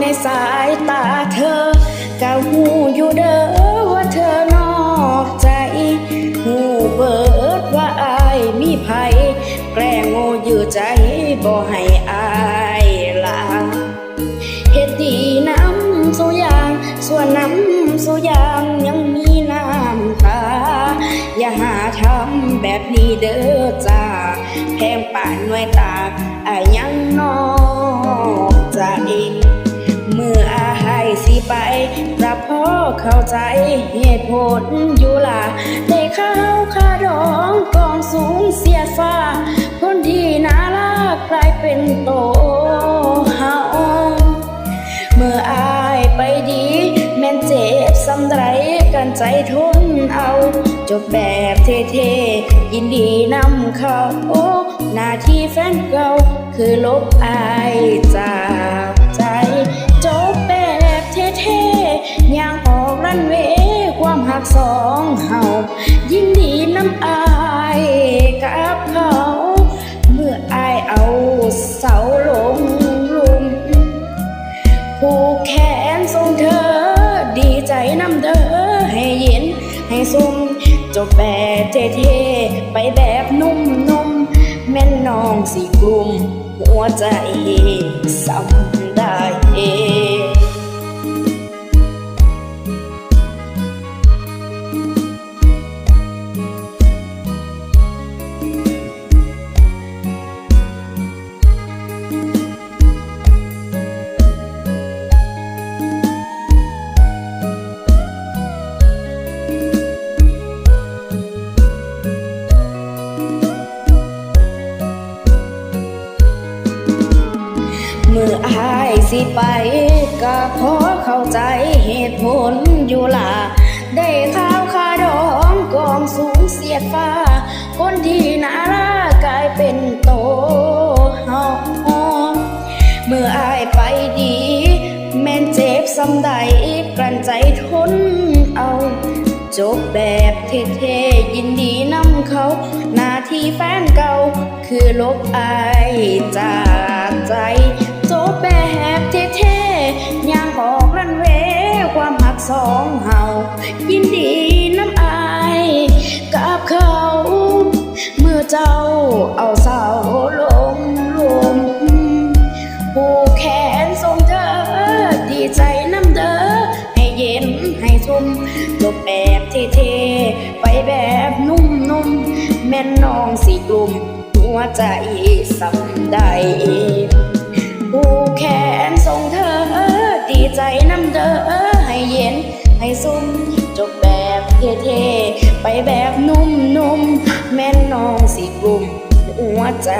ในสายตาเธอก็หูอยู่เด้อว่าเธอนอกใจหูเบิดว่าอายมีภัยแกล้งโง่ยือใจบ่ให้อายลาเฮ็ดดีน้ำสุยางส่วนน้ำสุยางยังมีน้ำตา อย่าหาทำแบบนี้เด้อจ้าแพงป่านหน่วยตาอายยังนอก เข้าใจเหตุผลอยู่ล่ะได้เข้าวค่าดองกองสูงเสียฟ้า คนที่น่ารักกลายเป็นโตเฮาเมื่ออายไปดี แม่นเจ็บสำไรกันใจทนเอา จบแบบเท่ๆ ยินดีนำเขาหน้าที่แฟนเก่าคือลบอายจาก รันเวความหักสองเฮายินดีน้ำอายกับเขาเมื่ออายเอาเสาลงลุมผูกแขนทรงเธอ ดีใจน้ำเด้อให้เย็นให้ซุ่มจบแบบเท่ๆไปแบบนุ่มๆแม่นน้องสีกลุ่มหัวใจสัมได้ สิไปก็พอเข้าใจเหตุผลอยู่ล่ะ ได้ข้าวคาดองกองสูงเสียดฟ้า คนที่น่ารักกลายเป็นโตเฮาเมื่ออายไปดี แม่นเจ็บสำใดกลั้นใจทนเอาจบแบบเท่ๆยินดีนำเขา หน้าที่แฟนเก่า คือลบอายจากใจ จบแบบ แอบเท่ๆย่างออกรันเวความหักสองเฮายินดีน้ำอายกับเขา เมื่อเจ้าเอาเสาลงลุมผูกแขนทรงเธอ ดีใจน้ำเด้อให้เย็นให้ชุ่มจบแบบเท่ๆไปแบบนุ่มๆแม่นน้องสีกลุ่มหัวใจสำได้ ซุ่มจบแบบเท่ๆไปแบบนุ่มๆแม่นน้องสีกลุ่มหัวใจ